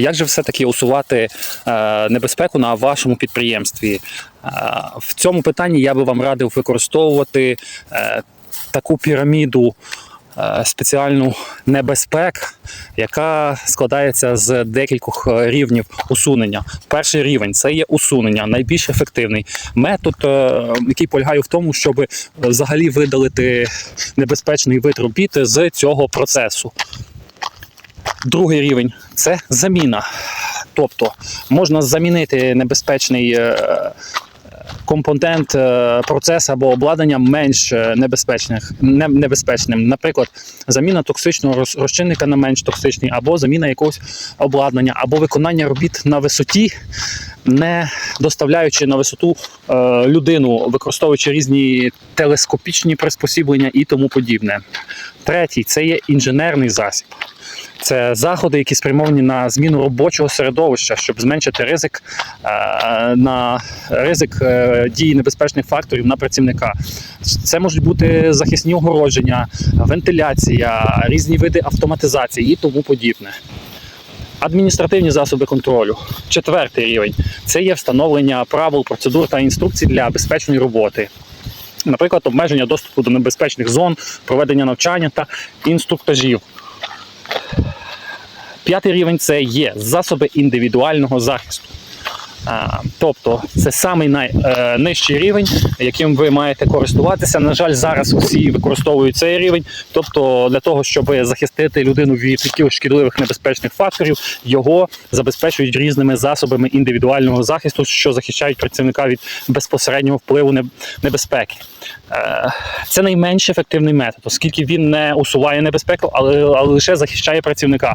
як же все-таки усувати е, небезпеку на вашому підприємстві? Е, в цьому питанні я би вам радив використовувати е, таку піраміду. Спеціальну небезпек, яка складається з декількох рівнів усунення. Перший рівень це є усунення, найбільш ефективний метод, який полягає в тому, щоб взагалі видалити небезпечний вид робіт з цього процесу. Другий рівень це заміна. Тобто можна замінити небезпечний е, компонент, е, процес або обладнання менш е, небезпечних, небезпечним. Наприклад, заміна токсичного роз- розчинника на менш токсичний, або заміна якогось обладнання, або виконання робіт на висоті, не доставляючи на висоту людину, використовуючи різні телескопічні приспосіблення і тому подібне. Третій це є інженерний засіб. Це заходи, які спрямовані на зміну робочого середовища, щоб зменшити ризик е, на ризик е, дії небезпечних факторів на працівника. Це можуть бути захисні огородження, вентиляція, різні види автоматизації і тому подібне. Адміністративні засоби контролю. Четвертий рівень це є встановлення правил, процедур та інструкцій для безпечної роботи. Наприклад, обмеження доступу до небезпечних зон, проведення навчання та інструктажів. П'ятий рівень це є засоби індивідуального захисту. Тобто це самий найнижчий рівень, яким ви маєте користуватися. На жаль, зараз усі використовують цей рівень. Тобто, для того, щоб захистити людину від якихось шкідливих небезпечних факторів, його забезпечують різними засобами індивідуального захисту, що захищають працівника від безпосереднього впливу небезпеки. Е, Це найменш ефективний метод, оскільки він не усуває небезпеку, але лише захищає працівника.